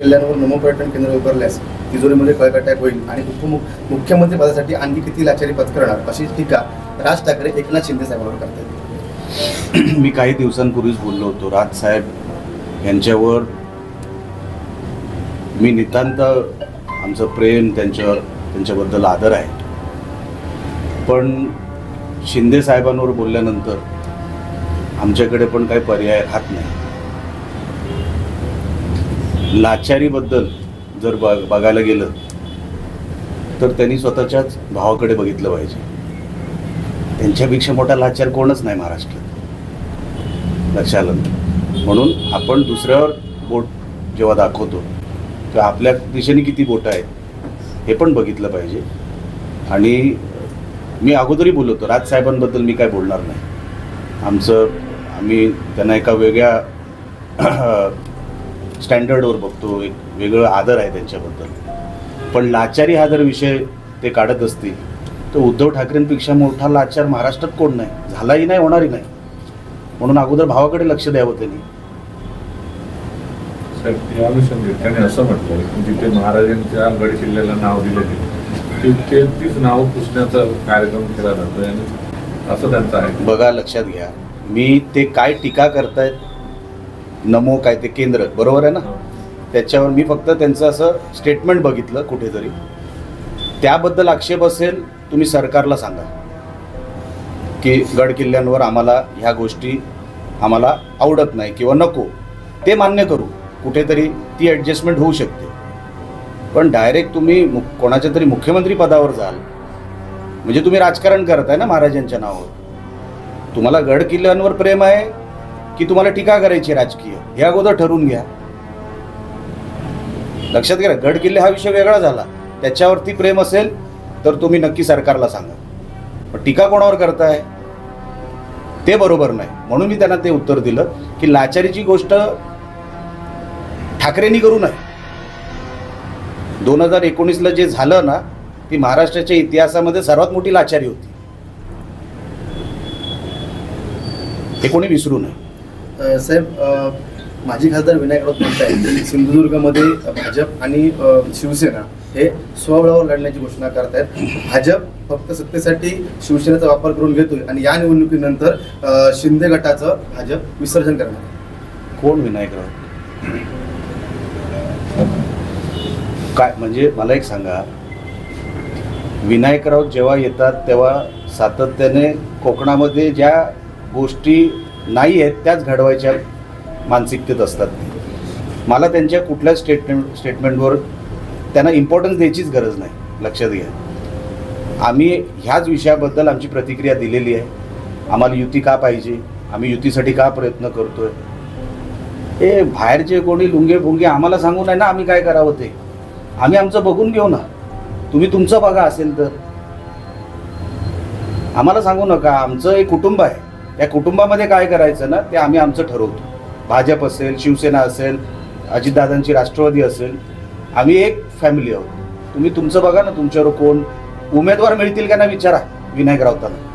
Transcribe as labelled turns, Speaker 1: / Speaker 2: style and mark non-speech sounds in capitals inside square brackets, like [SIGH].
Speaker 1: किल्ल्यांवर नमो पर्यटन केंद्र उभारल्यास तिजोरीमध्ये कळकटाक होईल आणि उपमुख मुख्यमंत्री पदासाठी आणखी किती लाचारी पत्करणार अशी टीका राज ठाकरे एकनाथ शिंदे साहेबांवर करतात. [CLEARS THROAT]
Speaker 2: मी काही दिवसांपूर्वीच बोललो होतो. राजसाहेब यांच्यावर मी नितांत आमचं प्रेम त्यांच्यावर त्यांच्याबद्दल आदर आहे. पण शिंदे साहेबांवर बोलल्यानंतर आमच्याकडे पण काही पर्याय राहत नाही. लाचारीबद्दल जर बघ बघायला गेलं तर त्यांनी स्वतःच्याच भावाकडे बघितलं पाहिजे. त्यांच्यापेक्षा मोठा लाचार कोणच नाही महाराष्ट्रात. लक्षात आलं? म्हणून आपण दुसऱ्यावर बोट जेव्हा दाखवतो तेव्हा आपल्या दिशेने किती बोटं आहेत हे पण बघितलं पाहिजे. आणि मी अगोदरही बोलवतो राजसाहेबांबद्दल मी काय बोलणार नाही. आमचं आम्ही त्यांना एका वेगळ्या स्टँडर्डवर बघतो एक वेगळं आदर आहे त्यांच्याबद्दल. पण लाचारी हा जर विषय ते काढत असतील तर उद्धव ठाकरेंपेक्षा मोठा लाचार महाराष्ट्रात कोण नाही? झालाही नाही होणारही नाही. म्हणून अगोदर भावाकडे लक्ष द्यावं त्यांनी.
Speaker 3: साहेब, या अनुषंगाने त्याने असं म्हटलं की जिथे महाराजांच्या गड किल्ल्याला नाव दिलं गेलं ते ते तीच नावं पुसण्याचा कार्यक्रम केला जातो आणि असं त्यांचं आहे.
Speaker 2: बघा लक्षात घ्या. मी ते काय टीका करतायत नमो काय ते केंद्र बरोबर आहे ना? त्याच्यावर मी फक्त त्यांचं असं स्टेटमेंट बघितलं कुठेतरी. त्याबद्दल आक्षेप असेल तुम्ही सरकारला सांगा. की गड किल्ल्यांवर आम्हाला ह्या गोष्टी आम्हाला आवडत नाही किंवा नको. ते मान्य करू. कुठेतरी ती ॲडजस्टमेंट होऊ शकते. पण डायरेक्ट तुम्ही मु कोणाच्या तरी मुख्यमंत्री पदावर जाल म्हणजे तुम्ही राजकारण करताय ना महाराजांच्या नावावर. तुम्हाला गड किल्ल्यांवर प्रेम आहे की तुम्हाला टीका करायची आहे राजकीय. हे अगोदर ठरवून घ्या. लक्षात घ्या गड किल्ले हा विषय वेगळा झाला. त्याच्यावरती प्रेम असेल तर तुम्ही नक्की सरकारला सांगा. पण टीका कोणावर करताय? ते बरोबर नाही. म्हणून मी त्यांना ते उत्तर दिलं की लाचारीची गोष्ट ठाकरेंनी करू नये. दोन हजार एकोणीसला जे झालं ना ती महाराष्ट्राच्या इतिहासामध्ये सर्वात मोठी लाचारी होती. हे कोणी विसरू नये.
Speaker 1: साहेब माजी खासदार विनायक राऊत म्हणत सिंधुदुर्गमध्ये भाजप आणि शिवसेना हे स्वबळावर लढण्याची घोषणा करतायत. भाजप फक्त सत्तेसाठी शिवसेनेचा वापर करून घेतोय आणि या निवडणुकीनंतर शिंदे गटाचं भाजप विसर्जन करणार
Speaker 2: कोण विनायक राऊत? काय म्हणजे मला एक सांगा. विनायक राऊत जेव्हा येतात तेव्हा सातत्याने कोकणामध्ये ज्या गोष्टी नाही आहेत त्याच घडवायच्या मानसिकतेत असतात. मला त्यांच्या कुठल्याच स्टेटमेंट स्टेटमेंटवर त्यांना इम्पॉर्टन्स द्यायचीच गरज नाही लक्षात घ्या. आम्ही ह्याच विषयाबद्दल आमची प्रतिक्रिया दिलेली आहे. आम्हाला युती का पाहिजे? आम्ही युतीसाठी का प्रयत्न करतो आहे हे बाहेरचे कोणी लुंगे भुंगे आम्हाला सांगू नाही ना आम्ही काय करावं ते? आम्ही आमचं बघून घेऊ ना. तुम्ही तुमचं बघा असेल तर. आम्हाला सांगू नका आमचं एक कुटुंब आहे. या कुटुंबामध्ये काय करायचं ना ते आम्ही आमचं ठरवतो. भाजप असेल शिवसेना असेल अजितदादांची राष्ट्रवादी असेल आम्ही एक फॅमिली आहोत. तुम्ही तुमचं बघा ना तुमच्यावर कोण उमेदवार मिळतील का ना विचारा विनायक राऊतांना